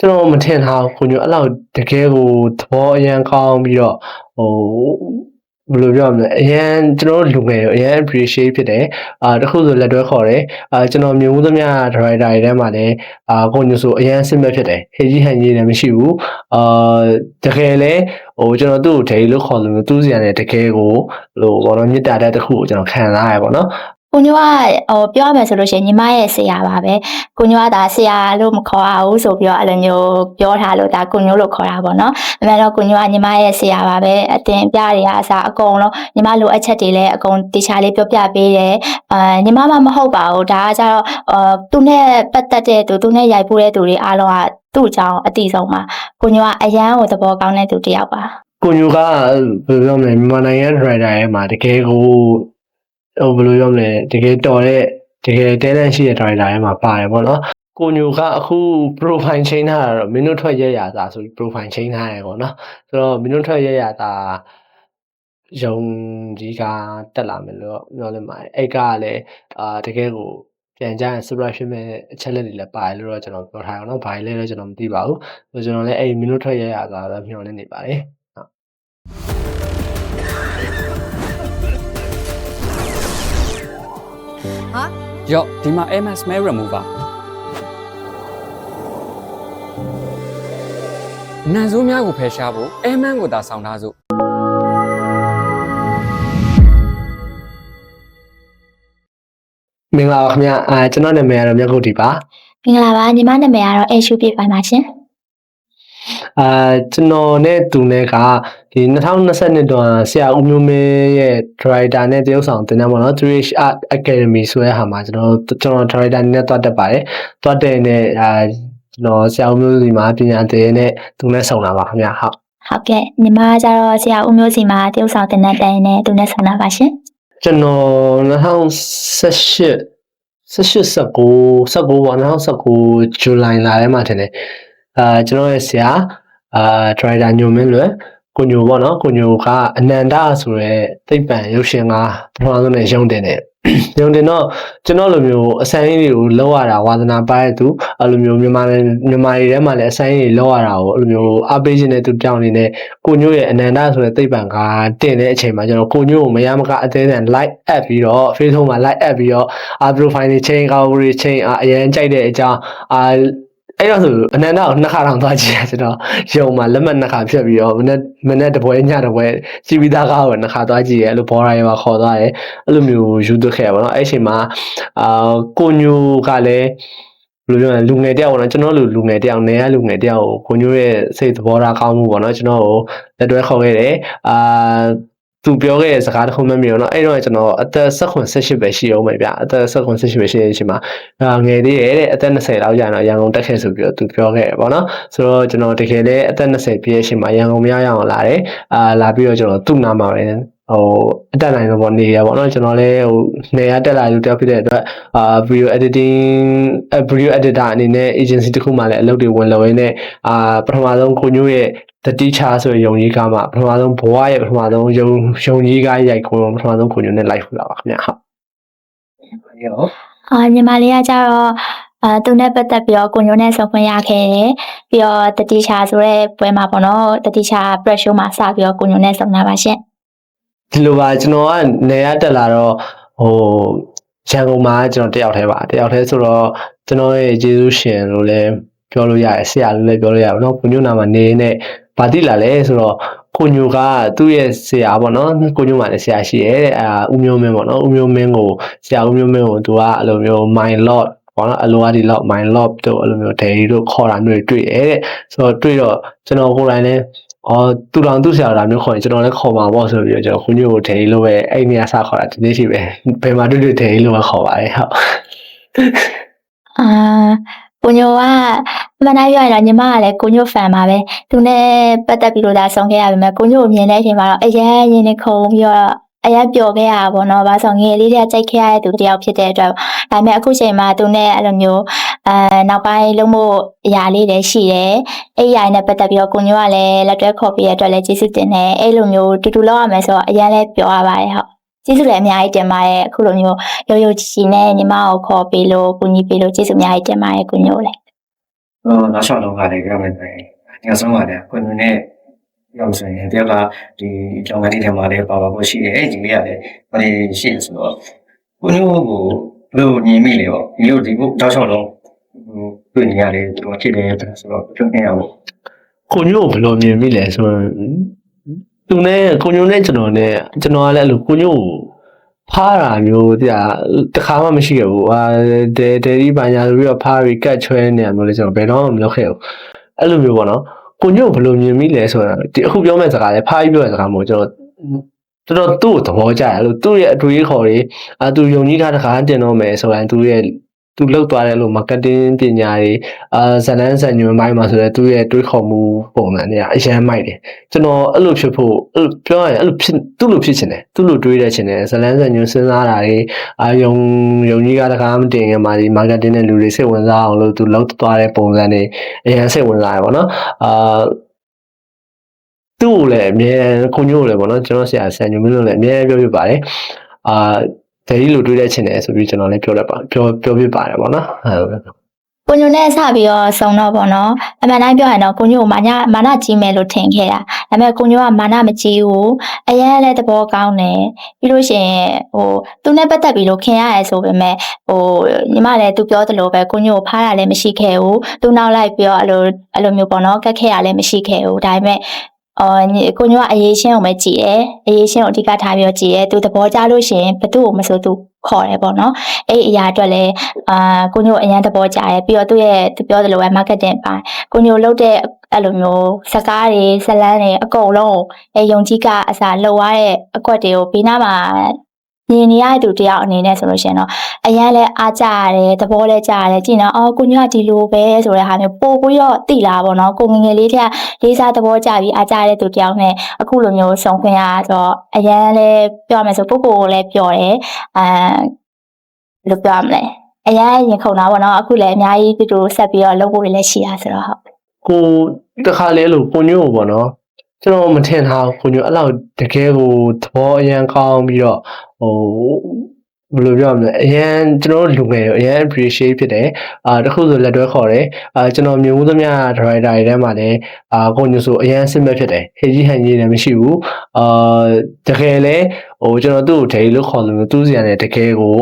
ကျွန်တော်မထင်ထားဘူးကိုညိုအဲ့လောက်တကယ်ကိုသဘောအရန်ကောင်းပြီးတော့ဟိုဘယ်လိုပြောရမလဲအရန်ကျွန်တော်တို့လူငယ်တွေအရန် appreciate ဖြစ်တယ်အာတခုဆိုလက်တွဲခေါ်တယ်အာကျွန်တော်မြင်မှုသမျှ driver တွေထဲမှာလည်းအာကိုညိုဆိုအရန်စစ်မဲ့ဖြစ်တယ်ဟေကြီးဟန်ကြီးလည်းမရှိဘူးအာတကယ်လဲဟိုကျွန်တော်သူ့ကိုဒိလို့ခေါ်လို့သူ့စီကနေတကယ်ကိုဟိုဘောနော်မေတ္တာတဲ့တစ်ခုကိုကျွန်တော်ခံစားရတယ်ပေါ့နော် ကိုညိုကဟိုပြောရမယ်ဆိုလို့ရှိရင်ညီမရဲ့ဆရာပါပဲကိုညိုကဒါဆရာလို့မခေါ်ရဘူးဆိုပြီးတော့အဲ့လိုမျိုးပြောထားလို့ဒါကိုညိုလို့ခေါ်တာပေါ့နော်အမှန်တော့ကိုညိုကညီမရဲ့ဆရာပါပဲအတင်ပြတွေကအစားအကုန်လုံးညီမလိုအပ်ချက်တွေလည်းအကုန်တေချာလေးပြောပြပေးတယ်အာညီမမှမဟုတ်ပါဘူးဒါကကြတော့အာသူနဲ့ပတ်သက်တဲ့သူသူနဲ့ရိုက်ပို့တဲ့သူတွေအားလုံးကသူ့အကြောင်းအတိဆုံးပါကိုညိုကအရန်ကိုသဘောကောင်းတဲ့သူတစ်ယောက်ပါကိုညိုကဘယ်လိုပြောမလဲမြန်မာနိုင်ငံ driver ရဲ့မှာတကယ်ကို ဟိုဘယ်လိုပြောမလဲတကယ်တော်တဲ့တကယ် talent ရှိတဲ့ driver ရဲ့မှာပါတယ်ပေါ့နော်ကိုညိုကအခု profile ချိန်ထားတာတော့မင်းတို့ထွက်ရရတာဆိုပြီး profile ချိန်ထားတယ်ပေါ့နော်ဆိုတော့မင်းတို့ထွက်ရရတာယုံကြီးကတက်လာမယ်လို့ပြောလို့ပါတယ်အဲ့ကလည်းအာတကယ်ကိုပြန်ကြရင် surprise ဖြစ်မဲ့အချက်လက်တွေလည်းပါတယ်လို့တော့ကျွန်တော်ပြောထားရအောင်နော်ဘာလဲလဲကျွန်တော်မသိပါဘူးဆိုကျွန်တော်လည်းအဲ့မင်းတို့ထွက်ရရတာတော့မျှော်လင့်နေပါတယ် ရော့ဒီမှာ MS smell remover နန်ဆိုးများကိုဖယ်ရှားဖို့ Airman ကိုသာဆောင်ထားစို့မင်္ဂလာပါခင်ဗျာအာကျွန်တော်နာမည်ကတော့မြတ်ကုတ်တီပါမင်္ဂလာပါညီမနာမည်ကတော့အေရှုပြပိုင်ပါရှင် အာကျွန်တော်နဲ့သူနဲ့ကဒီ2022တုန်းကဆရာဦးမျိုးမင်းရဲ့ director နဲ့တရုပ်ဆောင်တင်တယ်ပေါ့နော် 3H Art Academy ဆိုတဲ့ဟာမှာကျွန်တော်ကျွန်တော် director နဲ့တွားတက်ပါတယ်တွားတက်နေအာကျွန်တော်ဆရာဦးမျိုးစီမှာပညာသင်နဲ့သူနဲ့ဆောင်တာပါခင်ဗျာဟုတ်ဟုတ်ကဲ့ညီမကျတော့ဆရာဦးမျိုးစီမှာတရုပ်ဆောင်တင်တဲ့တိုင်နဲ့သူနဲ့ဆောင်တာပါရှင်ကျွန်တော်2018 18 19 19ပေါ့2019ဇူလိုင်လထဲမှာထင်တယ်အာကျွန်တော်ရဲ့ဆရာ အာဒရိုက်တာညိုမင်းလွယ်ကိုညိုပေါ့နော်ကိုညိုကအနန္တဆိုရဲသိပ္ပံရုပ်ရှင်ကပထမဆုံးနဲ့ရုံတင်တယ်ရုံတင်တော့ကျွန်တော်လိုမျိုးအဆိုင်လေးတွေကိုလောက်ရတာဝါသနာပါတဲ့သူအဲ့လိုမျိုးမြန်မာနဲ့မြန်မာတွေထဲမှာလည်းအဆိုင်လေးလောက်ရတာကိုအဲ့လိုမျိုးအားပေးခြင်းတဲ့သူတောင်းနေတဲ့ကိုညိုရဲ့အနန္တဆိုတဲ့သိပ္ပံကတင်တဲ့အချိန်မှာကျွန်တော်ကိုညိုကိုမရမကအသေးအံ like app ပြီးတော့ Facebook မှာ like app ပြီးတော့အာ profile တွေ chain ကောင်းတွေ chain အာအရင်ကြိုက်တဲ့အကြောင်းအာ အဲ့တော့ဆိုအနန္တကိုနှစ်ခါတောင်သွားကြည့်ရကျွန်တော်ရုံမှာလက်မှတ်နှစ်ခါဖြတ်ပြီးတော့မနေ့မနေ့တပွဲညတပွဲစီဗီသားကားကိုနှစ်ခါသွားကြည့်ရဲအဲ့လိုဘော်ရိုင်မှာခေါ်သွားတယ်အဲ့လိုမျိုးယူသွခဲ့ရပါတော့အဲ့အချိန်မှာအာကိုညိုကလည်းဘယ်လိုပြောလဲလူငယ်တယောက်ပေါ့နော်ကျွန်တော်လူလူငယ်တယောက်နေရလူငယ်တယောက်ကိုကိုညိုရဲ့စိတ်သဘောထားကောင်းမှုပေါ့နော်ကျွန်တော်ကိုလက်တွဲခေါ်ခဲ့တယ်အာ သူပြောခဲ့တဲ့စကားတစ်ခုမှမမြင်တော့အဲ့တော့ကျွန်တော်အသက်16 18ပဲရှိအောင်ပဲဗျအသက်16 18ပဲရှိတဲ့အချိန်မှာအာငယ်သေးတယ်တဲ့အသက်20လောက်ကြာတော့ရန်ကုန်တက်ခဲ့ဆိုပြီးတော့သူပြောခဲ့တယ်ပေါ့နော်ဆိုတော့ကျွန်တော်တကယ်လည်းအသက်20ပြည့်တဲ့အချိန်မှာရန်ကုန်မရောက်အောင်လာတယ်အာလာပြီးတော့ကျွန်တော်သူ့နာမှာပဲဟိုအတက်နိုင်တော့ပေါ့နေရပေါ့နော်ကျွန်တော်လည်းဟိုနေရတက်လာလို့တက်ဖြစ်တဲ့အတွက်အာ video editing အဲ video editor အနေနဲ့ agency တစ်ခုမှလည်းအလုပ်တွေဝင်လုပ်ရင်းနဲ့အာပထမဆုံးကိုညို့ရဲ့ The Teacher ဆိုတဲ့ယုံကြီးကားမှာပထမဆုံးဘဝရဲ့ပထမဆုံးယုံယုံကြီးကားရိုက်ခွန်းပထမဆုံးခွန်ညုံနဲ့ live ဖြစ်လာပါခင်ဗျာဟုတ်ရောအာညီမလေးကကြတော့အာသူနဲ့ပတ်သက်ပြီးတော့ကိုညိုနဲ့ဆုံခွင့်ရခဲ့တယ်။ပြီးတော့တတိချာဆိုတဲ့ပွဲမှာပေါ့နော်။တတိချာ pressure မှာစပြီးတော့ကိုညိုနဲ့ဆုံလာပါရှင့်။ဒီလိုပါကျွန်တော်ကနေရတက်လာတော့ဟိုရန်ကုန်မှာကျွန်တော်တယောက်တည်းပါ။တယောက်တည်းဆိုတော့ကျွန်တော်ရဲ့ကျေးဇူးရှင်လို့လည်းပြောလို့ရတယ်။ဆရာလို့လည်းပြောလို့ရပါတော့။ကိုညိုနာမှာနေနေ ဗာတိလာလဲဆိုတော့ကိုညိုကသူ့ရဲ့ဆရာပေါ့နော်ကိုညိုမှာလည်းဆရာရှိရဲ့တဲ့အာဦးမျိုးမင်းပေါ့နော်ဦးမျိုးမင်းကိုဆရာဦးမျိုးမင်းကိုသူကအဲ့လိုမျိုး my lord ပေါ့နော်အလိုအဒီလောက် my lord တို့အဲ့လိုမျိုး dairy တို့ခေါ်တာမျိုးတွေတွေ့ရဲ့တဲ့ဆိုတော့တွေ့တော့ကျွန်တော်ကိုယ်တိုင်လည်းအော်သူတော်သူဆရာတော်မျိုးခေါ်ရင်ကျွန်တော်လည်းခေါ်မှာပေါ့ဆိုပြီးတော့ကျွန်တော်ခွန်ညိုကို dairy လို့ပဲအဲ့နေရာစခေါ်တာဒီနေ့ရှိပဲဘယ်မှာတွေ့တွေ့ dairy လို့ပဲခေါ်ပါတယ်ဟုတ်အာကိုညိုက မနာရရတော့ညီမကလည်းကိုညို fan ပါပဲသူနဲ့ပတ်သက်ပြီးတော့ဒါဆောင်ခဲ့ရပါမယ်ကိုညိုကိုမြင်တဲ့အချိန်မှာတော့အရင်ရင်နဲ့ခုံပြီးတော့အရင်ပျော်ခဲ့ရတာပေါ့နော်။ဘာဆောင်ငယ်လေးတွေကကြိုက်ခဲ့ရတဲ့သူတစ်ယောက်ဖြစ်တဲ့အတွက်ဒါပေမဲ့အခုချိန်မှာသူနဲ့အဲ့လိုမျိုးအဲနောက်ပိုင်းလုံးမို့အရာလေးတွေရှိတယ်။အဲ့အရာနဲ့ပတ်သက်ပြီးတော့ကိုညိုကလည်းလက်တွဲခေါ်ပြီးရတဲ့အတွက်လည်းကျေးဇူးတင်တယ်။အဲ့လိုမျိုးတူတူလောက်ရမယ်ဆိုတော့အရင်လည်းပျော်ရပါတယ်ဟုတ်။ကျေးဇူးလည်းအများကြီးတင်ပါတယ်အခုလိုမျိုးရိုးရိုးချီချီနဲ့ညီမကိုခေါ်ပေးလို့ကူညီပေးလို့ကျေးဇူးအများကြီးတင်ပါတယ်ကိုညိုလည်း ဟိုနောက်လျှောက်လုံးကလည်းပြောမယ်ဆိုရင်ညဆုံးကလည်းကိုယ်နဲ့ပြောဆိုရင်တယောက်ကဒီကျောင်းကနေထဲမှာလည်းပါပါဖို့ရှိတယ်အဲ့ဒီလေးကလည်းဘာလို့ရှိလဲဆိုတော့ကိုမျိုးကိုဘယ်လိုညီမိလဲပေါ့ဒီလိုဒီကိုနောက်လျှောက်လုံးဟိုတွေ့နေရတယ်သူကဖြစ်တယ်ဆိုတော့ပြောနေရအောင်ကိုညို့ကိုဘယ်လိုမြင်မိလဲဆိုတော့သူနဲ့ကိုညိုနဲ့ကျွန်တော်နဲ့ကျွန်တော်ကလည်းအဲ့လိုကိုညို့ကို ဖားတာမျိုးတရားတခါမှမရှိခဲ့ဘူးဟာဒဲဒဲဒီပညာဆိုပြီးတော့ဖားပြီးကတ်ချွဲနေရမျိုးလေကျွန်တော်ဘယ်တော့မှမလုပ်ခဲ့ဘူးအဲ့လိုမျိုးပေါ့နော်ကိုညို့ကိုဘယ်လိုမြင်မိလဲဆိုတော့ဒီအခုပြောမဲ့စကားလေဖားပြီးပြောတဲ့စကားမဟုတ်ကျွန်တော်တော်တော်သူ့ကိုသဘောကျတယ်အဲ့လိုသူ့ရဲ့အတွေ့အခေါ်တွေအာသူယုံကြည်ထားတဲ့ခါတင်တော့မယ်ဆိုရင်သူရဲ့ သူလောက်သွားတယ်လို့ marketing ပညာတွေအာဇလန်းဇန်ညွန်ပိုင်းမှာဆိုတော့သူ့ရဲ့တွေးခေါ်မှုပုံစံတွေကအရန်မိုက်တယ်ကျွန်တော်အဲ့လိုဖြစ်ဖို့အဲ့လိုပြောရရင်အဲ့လိုဖြစ်သူ့လိုဖြစ်ချင်တယ်သူ့လိုတွေးရချင်တယ်ဇလန်းဇန်ညွန်စဉ်းစားတာတွေအာယုံယုံကြီးကတခါမတင်ခင်မှာဒီ marketing နဲ့လူတွေစိတ်ဝင်စားအောင်လို့သူလောက်သွားတဲ့ပုံစံတွေအရန်စိတ်ဝင်စားရပါတော့အာသူ့ကိုလည်းအမြဲခုညို့ကိုလည်းပေါ့နော်ကျွန်တော်ဆရာဆန်ညွန်မင်းတို့လည်းအမြဲပြောပြပါတယ်အာ ဒယ်ဒီလိုတွေးရချင်တယ်ဆိုပြီးကျွန်တော်လည်းပြောလိုက်ပါပြောပြောပြပါတယ်ပေါ့နော်ဟုတ်ကဲ့ကိုညိုနဲ့စပြီးတော့စုံတော့ပေါ့နော်အမှန်တိုင်းပြောရင်တော့ကိုညိုကိုမာနမာနကြီးမယ်လို့ထင်ခဲ့တာဒါပေမဲ့ကိုညိုကမာနမကြီးဘူးအရင်လည်းသဘောကောင်းတယ်ပြီးလို့ရှိရင်ဟိုသူနဲ့ပတ်သက်ပြီးလို့ခင်ရရဲဆိုပေမဲ့ဟိုညီမလည်းသူပြောသလိုပဲကိုညိုကိုဖားတာလည်းမရှိခဲ့ဘူးသူနောက်လိုက်ပြီးတော့အဲ့လိုအဲ့လိုမျိုးပေါ့နော်ကတ်ခဲ့ရလည်းမရှိခဲ့ဘူးဒါပေမဲ့ အော်ညီကိုညိုကအရေးချင်းကိုပဲကြည်တယ်အရေးချင်းကိုအဓိကထားပြီးတော့ကြည်တယ်သူသဘောကျလို့ရှိရင်ဘသူ့ကိုမဆိုသူခေါ်တယ်ပေါ့နော်အဲ့ဒီအရာအတွက်လည်းအာကိုညိုအရန်သဘောကျတယ်ပြီးတော့သူ့ရဲ့သူပြောသလိုပဲ marketing ပိုင်းကိုညိုလုပ်တဲ့အဲ့လိုမျိုးစကားတွေဇလန်းတွေအကုန်လုံးအဲယုံကြည်ကအစားလှုပ်ရတဲ့အကွက်တွေကိုဘေးနားမှာ မြင်နေရတဲ့သူတယောက်အနေနဲ့ဆိုလို့ရှိရင်တော့အရန်လဲအားကြရတယ်သဘောလဲကြရတယ်ကြည့်နော်အော်ကိုညိုကဒီလိုပဲဆိုတဲ့ဟာမျိုးပို့ပြီးတော့တိလာပါတော့ကိုငယ်ငယ်လေးတည်းကလေးစားသဘောကျပြီးအားကြတဲ့သူတယောက်နဲ့အခုလိုမျိုးဆုံခွင့်ရဆိုတော့အရန်လဲပြောရမယ်ဆိုပုဂ္ဂိုလ်ကိုလည်းပြောတယ်အာဘယ်လိုပြောရမလဲအရင်ရင်ခုန်တာပေါ့နော်အခုလည်းအများကြီးသူတို့ဆက်ပြီးတော့လုပ်ဖို့တွေလည်းရှိတာဆိုတော့ဟုတ်ကိုတခါလေအဲ့လိုကိုညို့ကိုပေါ့နော်ကျွန်တော်မထင်ထားဘူးကိုညို့အဲ့လောက်တကယ်ကိုသဘောအရန်ကောင်းပြီးတော့ ဟိုဘယ်လိုပြောရမလဲအရန်ကျွန်တော်တို့လူငယ်တွေအရန် appreciate ဖြစ်တယ်အာတခုဆိုလက်တွဲခေါ်တယ်အာကျွန်တော်မျိုးသမျှ driver တွေထဲမှာလည်းအာကိုညို့ဆိုအရန်စစ်မဲ့ဖြစ်တယ်ဟေကြီးဟန်ကြီးလည်းမရှိဘူးအာတကယ်လေဟိုကျွန်တော်သူ့ကိုဒိလို့ခေါ်လို့သူ့စီကနေတကယ်ကို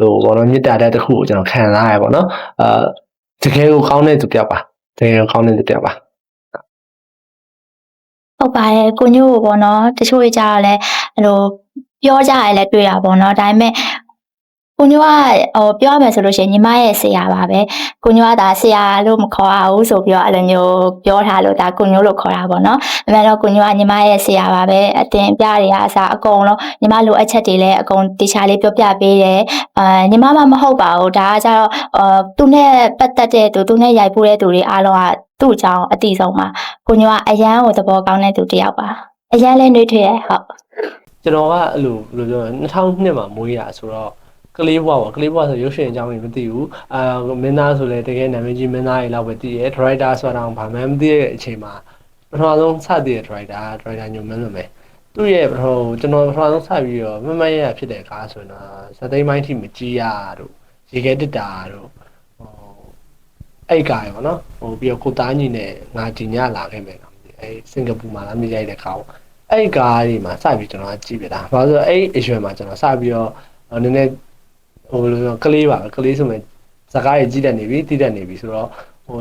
ဟိုဘောနော်မေတ္တာတဲ့တစ်ခုကိုကျွန်တော်ခံစားရပါတော့အာတကယ်ကိုကောင်းတဲ့သူပြောက်ပါတကယ်ကိုကောင်းတဲ့သူပြောက်ပါဟုတ်ပါတယ်ကိုညို့ကိုပေါ့နော်တချို့တွေကြတော့လည်းအဲ့လို ပြောကြရလဲတွေ့တာပေါ့နော်ဒါပေမဲ့ကိုညိုကဟိုပြောရမယ်ဆိုလို့ရှိရင်ညီမရဲ့ဆရာပါပဲကိုညိုကဒါဆရာလို့မခေါ်ရဘူးဆိုပြီးတော့အဲ့လိုမျိုးပြောထားလို့ဒါကိုညိုလို့ခေါ်တာပေါ့နော်အမှန်တော့ကိုညိုကညီမရဲ့ဆရာပါပဲအတင်ပြတွေကအစားအကုန်လုံးညီမလိုအပ်ချက်တွေလည်းအကုန်တေချာလေးပြောပြပေးတယ်အာညီမမှမဟုတ်ပါဘူးဒါကကြတော့အာသူနဲ့ပတ်သက်တဲ့သူသူနဲ့ရိုက်ပို့တဲ့သူတွေအားလုံးကသူ့အကြောင်းအတိဆုံးပါကိုညိုကအရန်ကိုသဘောကောင်းတဲ့သူတစ်ယောက်ပါအရန်လည်းနှွေးထွေးရဟုတ် ကျွန်တော်ကအဲ့လိုဘယ်လိုပြောလဲ2002မှာမွေးရဆိုတော့ကလေးဘွားပေါ့ကလေးဘွားဆိုရုပ်ရှင်အကြောင်းကြီးမသိဘူးအာမင်းသားဆိုလဲတကယ်နာမည်ကြီးမင်းသားကြီးလောက်ပဲသိတယ်ဒရိုက်တာဆိုတာတော့ဘာမှမသိတဲ့အချိန်မှာပထမဆုံးစတဲ့ဒရိုက်တာဒရိုက်တာညွန်မင်းလို့ပဲသူ့ရဲ့ပထမကျွန်တော်ပထမဆုံးစပြီးတော့မမရရဖြစ်တဲ့ကားဆိုရင်တော့စသိမ်းမိုင်းထိမကြည့်ရတို့ရေခဲတစ်တာတို့ဟိုအဲ့ကားရပါတော့ဟိုပြီးတော့ကိုသားညီနဲ့ငါဒီညလာခဲ့မယ်နော်အဲစင်ကာပူမှာလာမြင်ရိုက်တဲ့ကားပေါ့ အဲ့ကားတွေမှာစပြီးကျွန်တော်ကကြည့်ပြတာ။ဘာလို့လဲဆိုတော့အဲ့အရွယ်မှာကျွန်တော်စပြီးတော့နည်းနည်းဟိုလိုကလေးပါပဲကလေးဆိုရင်ဇကားကြီးကြည့်တတ်နေပြီတည်တတ်နေပြီဆိုတော့ဟို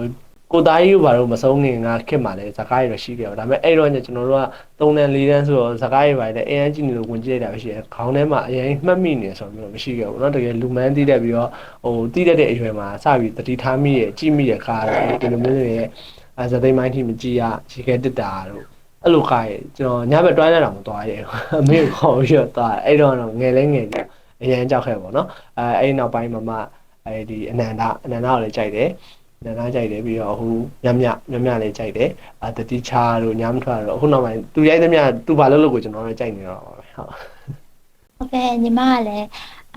ကိုသားကြီးဘာလို့မဆုံးငင်ငါခက်မှလည်းဇကားကြီးတော့ရှိခဲ့ပါဒါပေမဲ့အဲ့တော့ညကျွန်တော်တို့က3တန်း4တန်းဆိုတော့ဇကားကြီးပါလေအရင်ကြည့်နေလို့ဝင်ကြည့်လိုက်တာပဲရှိတယ်ခေါင်းထဲမှာအရင်မှတ်မိနေဆိုတော့မရှိခဲ့ဘူးเนาะတကယ်လူမန်းတည်တတ်ပြီးတော့ဟိုတည်တတ်တဲ့အရွယ်မှာစပြီးတတိထားမိရဲ့ကြည့်မိရဲ့ကားတော့ဒီလိုမျိုးတွေရဲ့အဲဇသိမ်းမိုင်းထိမကြည့်ရရေခဲတက်တာတို့ အဲ့လိုကားရဲ့ကျွန်တော်ညဘက်တွိုင်းရတာမသွားရဲဘူးအမေကိုခေါ်ပြီးတော့သွားတယ်အဲ့တော့တော့ငယ်လဲငယ်တယ်အရန်ကြောက်ခဲ့ပေါ့နော်အဲအဲ့နောက်ပိုင်းမှာမှအဲဒီအနန္တအနန္တကိုလည်းကြိုက်တယ်အနန္တကြိုက်တယ်ပြီးတော့ဟိုညမြညမြလည်းကြိုက်တယ်အာတတိချာတို့ညမထွားတို့အခုနောက်ပိုင်းသူရိုက်သမျှသူဘာလုပ်လို့ကိုကျွန်တော်လည်းကြိုက်နေတော့ပါပဲဟုတ်ဟုတ်ကဲ့ညီမကလည်း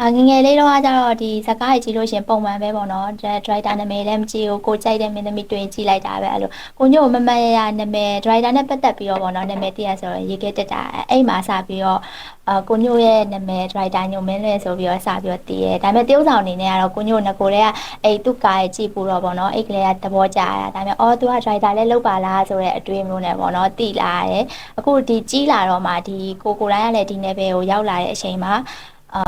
အာငယ်ငယ်လေးတော့ကကြတော့ဒီဇကားကြီးကြည့်လို့ရှရင်ပုံမှန်ပဲပေါ့နော်ဒရိုက်တာနာမည်လည်းမကြည့်ဘူးကိုကြိုက်တဲ့မင်းသမီးတွင်ကြည့်လိုက်တာပဲအဲ့လိုကိုညို့မမတ်ရရနာမည်ဒရိုက်တာနဲ့ပတ်သက်ပြီးတော့ပေါ့နော်နာမည်တည့်ရဆိုတော့ရေခဲတက်တာအဲ့မှာစပြီးတော့အာကိုညို့ရဲ့နာမည်ဒရိုက်တာညိုမင်းလဲဆိုပြီးတော့စပြီးတော့တည်ရဲဒါပေမဲ့တရုပ်ဆောင်အနေနဲ့ကတော့ကိုညို့ငကိုတွေကအဲ့သူ့ကားရဲ့ကြည့်ဖို့တော့ပေါ့နော်အဲ့ကလေးကသဘောကျတာဒါပေမဲ့အော်သူကဒရိုက်တာလည်းလုပ်ပါလားဆိုတဲ့အတွေးမျိုးနဲ့ပေါ့နော်တည်လာတယ်အခုဒီကြီးလာတော့မှဒီကိုကိုတိုင်းကလည်းဒီ level ကိုရောက်လာတဲ့အချိန်မှာ အာ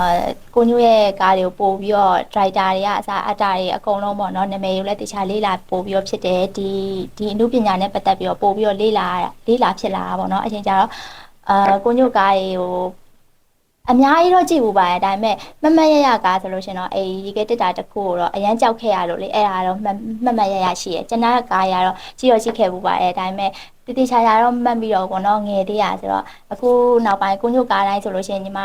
ကိုညိုရဲ့ကားတွေကိုပို့ပြီးတော့ driver တွေကအစားအတာတွေအကုန်လုံးပေါ့နော်နာမည်ကိုလည်းတခြားလေးလာပို့ပြီးတော့ဖြစ်တယ်ဒီဒီအမှုပညာနဲ့ပတ်သက်ပြီးတော့ပို့ပြီးတော့လေးလာလေးလာဖြစ်လာတာပေါ့နော်အချိန်ကျတော့အာကိုညိုကားတွေကိုအများကြီးတော့ကြည့်ဘူးပါရဲ့ဒါပေမဲ့မမတ်ရရကားဆိုလို့ရှင်တော့အေးဒီကတက်တာတစ်ခုကိုတော့အရန်ကြောက်ခဲ့ရလို့လေအဲ့ဒါတော့မမမတ်ရရရှိရကျွန်တော်ကားရတော့ကြည့်ရရှိခဲ့ဘူးပါရဲ့ဒါပေမဲ့တတိချာချာတော့မှတ်ပြီးတော့ပေါ့နော်ငယ်သေးရဆိုတော့အခုနောက်ပိုင်းကိုညိုကားတိုင်းဆိုလို့ရှင်ညီမ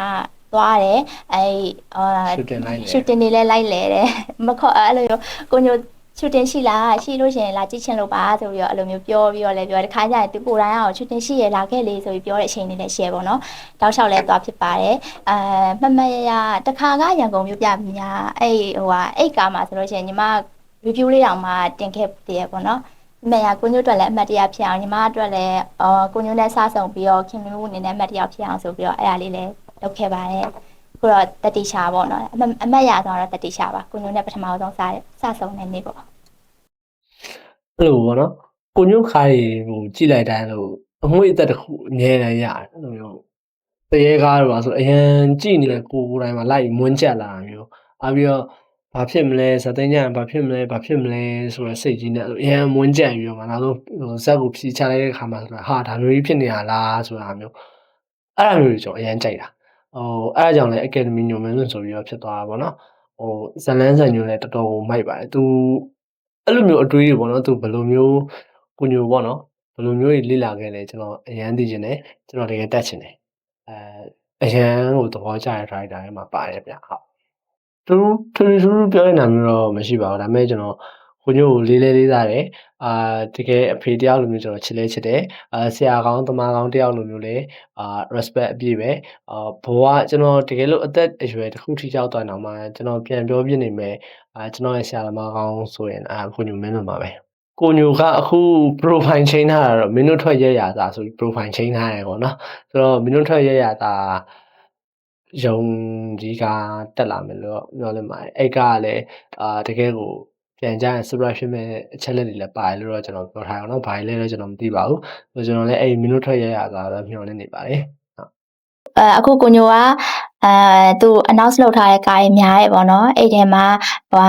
သွားတယ်အဲ့အာရှူတင်လိုက်လေရှူတင်နေလဲလိုက်လဲတယ်မခေါ်အဲ့လိုမျိုးကိုညိုရှူတင်ရှိလားရှိလို့ရှရင်လာကြည့်ချင်လို့ပါဆိုပြီးတော့အဲ့လိုမျိုးပြောပြီးတော့လဲပြောတခါကျရင်သူကိုယ်တိုင်အောင်ရှူတင်ရှိရလာခဲ့လေဆိုပြီးပြောတဲ့အချိန်လေးလည်းရှယ်ပေါ့နော်တောက်လျှောက်လဲသွားဖြစ်ပါတယ်အဲမမရရတခါကရန်ကုန်မြို့ပြမြာအဲ့ဟိုဟာအဲ့ကားမှာဆိုလို့ရှရင်ညီမ review လေးတောင်မှတင်ခဲ့တည်းပေါ့နော်မရကိုညို့အတွက်လည်းအမှတ်တရဖြစ်အောင်ညီမအတွက်လည်းအော်ကိုညို့နဲ့စဆုံပြီးတော့ခင်မင်းမှုအနေနဲ့အမှတ်တရဖြစ်အောင်ဆိုပြီးတော့အဲ့ဒါလေးလည်း လုပ်ခဲ့ပါတယ်ခုတော့တတိချာပေါ့နော်အမှတ်အမှတ်ရသွားတော့တတိချာပါကိုညို့နဲ့ပထမဆုံးစစဆုံတဲ့နေ့ပေါ့အဲ့လိုပေါ့နော်ကိုညွန့်ခါရီဟိုကြည့်လိုက်တိုင်းလို့အမွေအသက်တစ်ခုအမြဲတမ်းရတယ်အဲ့လိုမျိုးတရေကားတော့ပါဆိုအရန်ကြည့်နေတဲ့ကိုကိုယ်တိုင်မှာလိုက်မွန်းချက်လာတာမျိုးအာပြီးတော့ဘာဖြစ်မလဲဇသိန်းညံဘာဖြစ်မလဲဘာဖြစ်မလဲဆိုတော့စိတ်ကြီးနဲ့အဲ့လိုအရန်မွန်းချက်ပြီးတော့မှနောက်ဆုံးဟိုဇက်ကိုဖြီးချလိုက်တဲ့ခါမှာဆိုတာဟာဒါမျိုးကြီးဖြစ်နေတာလားဆိုတာမျိုးအဲ့ဒါမျိုးတွေကျွန်တော်အရန်ကြိုက်တာ ဟိုအဲ့ဒါကြောင့်လည်း Academy ညွန်မင်းလို့ဆိုပြီးတော့ဖြစ်သွားတာပေါ့နော်ဟိုဇလန်းဆန်ညွန်လည်းတော်တော်ကိုမိုက်ပါတယ်သူအဲ့လိုမျိုးအတွေးတွေပေါ့နော်သူဘယ်လိုမျိုးကိုညိုပေါ့နော်ဘယ်လိုမျိုးတွေလေ့လာခဲ့လဲကျွန်တော်အရန်သိချင်တယ်ကျွန်တော်တကယ်တက်ချင်တယ်အဲအရန်ကိုသဘောကျတဲ့ driver တွေမှာပါတယ်ဗျဟုတ်သူသူသူပြောနေတာမျိုးတော့မရှိပါဘူးဒါပေမဲ့ကျွန်တော် ကိုညိုကိုလေးလေးလေးစားတယ်အာတကယ်အဖေတယောက်လိုမျိုးကျွန်တော်ချစ်လဲချစ်တယ်အာဆရာကောင်းတမကောင်းတယောက်လိုမျိုးလဲအာ respect အပြည့်ပဲအာဘဝကျွန်တော်တကယ်လို့အသက်အရွယ်တစ်ခုထိရောက်သွားတော့မှကျွန်တော်ပြန်ပြောပြနေမယ်အာကျွန်တော်ရဲ့ဆရာသမားကောင်းဆိုရင်အာကိုညိုမင်းတို့ပါပဲကိုညိုကအခု profile ချိန်ထားတာတော့မင်းတို့ထွက်ရရတာဆိုပြီး profile ချိန်ထားတယ်ပေါ့နော်ဆိုတော့မင်းတို့ထွက်ရရတာယုံကြီးကတက်လာမယ်လို့ပြောလဲမှာအဲ့ကလည်းအာတကယ်ကို ပြန်ကြရင် surprise ဖြစ်မဲ့အချက်လက်တွေလည်းပါတယ်လို့တော့ကျွန်တော်ပြောထားအောင်နော်ဘာလဲလဲကျွန်တော်မသိပါဘူးကျွန်တော်လည်းအဲ့ဒီ minute ထွက်ရရတာတော့မျှော်လင့်နေပါတယ်အဲအခုကိုညိုကအဲသူ announce လုပ်ထားတဲ့ကားရများရဲ့ပေါ့နော်အဲ့ဒီမှာဟို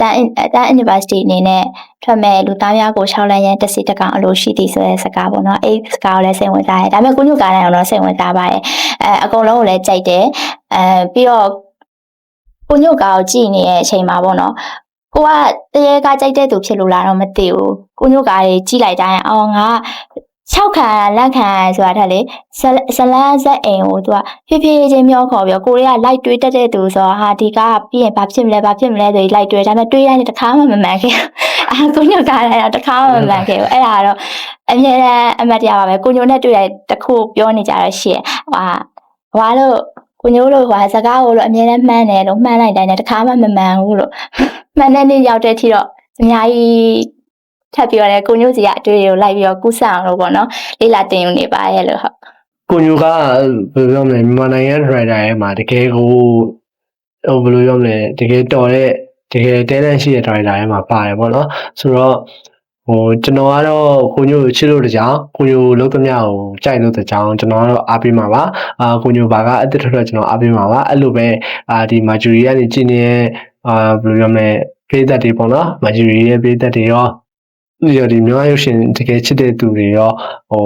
တန်တန် university အနေနဲ့ထွက်မဲ့လူသားများကို6လမ်းရန်တစီတကောင်အလိုရှိသည်ဆိုတဲ့စကားပေါ့နော်အဲ့စကားကိုလည်းစိတ်ဝင်စားတယ်ဒါပေမဲ့ကိုညိုကားတိုင်းအောင်တော့စိတ်ဝင်စားပါတယ်အဲအကုန်လုံးကိုလည်းကြိုက်တယ်အဲပြီးတော့ကိုညိုကားကိုကြည့်နေတဲ့အချိန်မှာပေါ့နော် ကိုကတရေကကြိုက်တဲ့သူဖြစ်လို့လားတော့မသိဘူးကိုညိုကားကြီးကြည့်လိုက်တိုင်းအော်ငါ၆ခံလက်ခံဆိုတာထက်လေဇလဇလန်းဇက်အိမ်ကိုသူကဖြည်းဖြည်းချင်းမျောခေါ်ပြီးတော့ကိုရီးယားလိုက်တွေးတက်တဲ့သူဆိုတော့ဟာဒီကပြီးရင်ဘာဖြစ်မလဲဘာဖြစ်မလဲဆိုပြီးလိုက်တွေးဒါပေမဲ့တွေးတိုင်းလည်းတစ်ခါမှမမှန်ခဲ့ဘူးအာကိုညိုကားတိုင်းတော့တစ်ခါမှမမှန်ခဲ့ဘူးအဲ့ဒါကတော့အမြဲတမ်းအမတ်တရားပါပဲကိုညိုနဲ့တွေ့တဲ့တစ်ခုပြောနေကြရရှင့်ဟာဟွာလို့ ကိုညိုလို့ဟွာစကားကိုလို့အမြဲတမ်းမှန်းတယ်လို့မှန်းလိုက်တိုင်းလည်းတစ်ခါမှမမှန်ဘူးလို့မှန်တဲ့နေ့ရောက်တဲ့အထိတော့အများကြီးထပ်ပြီးတော့လည်းကိုညိုစီကအတွေ့အကြုံလိုက်ပြီးတော့ကူးဆအောင်လို့ပေါ့နော်လေးလာတင်ယူနေပါရဲ့လို့ဟုတ်ကိုညိုကဘယ်လိုပြောမလဲမြန်မာနိုင်ငံ driver ရဲ့မှာတကယ်ကိုဟိုဘယ်လိုပြောမလဲတကယ်တော်တဲ့တကယ်တဲတန်းရှိတဲ့ driver ရဲ့မှာပါတယ်ပေါ့နော်ဆိုတော့ ဟိုကျွန်တော်ကတော့ကိုညိုကိုချစ်လို့တကြောင်ကိုညိုလုံးသမျှကိုကြိုက်လို့တကြောင်ကျွန်တော်ကတော့အားပေးမှာပါအာကိုညိုဘာကအစ်စ်ထွက်ထွက်ကျွန်တော်အားပေးမှာပါအဲ့လိုပဲအာဒီမာဂျူရီကနေကြည့်နေတဲ့အာဘယ်လိုပြောမလဲပြည်သက်တွေပေါ့နော်မာဂျူရီရဲ့ပြည်သက်တွေရောဒီရောဒီမြန်မာရုပ်ရှင်တကယ်ချစ်တဲ့သူတွေရောဟို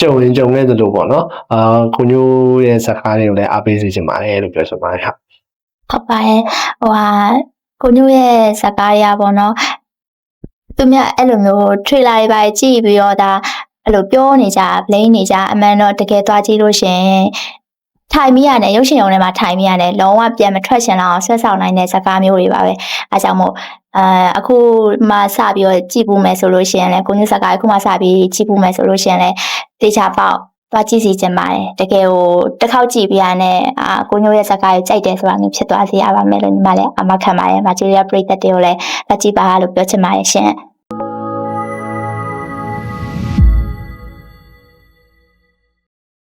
ကြုံရင်ကြုံခဲ့သလိုပေါ့နော်အာကိုညိုရဲ့ဇာတ်ကားတွေကိုလည်းအားပေးစေချင်ပါတယ်လို့ပြောချင်ပါတယ်ဟာဟုတ်ပါရဲ့ဟိုဟာကိုညိုရဲ့ဇာတ်ကားရပါတော့ သူမြအဲ့လိုမျိုး trailer တွေပါကြည့်ပြီးတော့ဒါအဲ့လိုပြောနေကြ blame နေကြအမှန်တော့တကယ်သွားကြည့်လို့ရှရင်ထိုင်မိရတယ်ရုပ်ရှင်ရုံထဲမှာထိုင်မိရတယ်လုံးဝပြန်မထွက်ချင်တော့အောင်ဆွဲဆောင်နိုင်တဲ့ဇာတ်ကားမျိုးတွေပါပဲအဲကြောင့်မို့အဲအခုမှစပြီးတော့ကြည့်ဖို့မယ်ဆိုလို့ရှရင်လဲကိုညိုဇာတ်ကားအခုမှစပြီးကြည့်ဖို့မယ်ဆိုလို့ရှရင်လဲတေချာပေါက် သွားကြည့်စီချင်ပါတယ်တကယ်ကိုတစ်ခေါက်ကြည့်ပြရနဲ့အာကိုညိုရဲ့ဇာတ်ကားကိုကြိုက်တယ်ဆိုတာမျိုးဖြစ်သွားစေရပါမယ်လို့ညီမလည်းအမခံပါတယ်မာဂျီရီယာပရိသတ်တွေကိုလည်းလာကြည့်ပါလို့ပြောချင်ပါတယ်ရှင်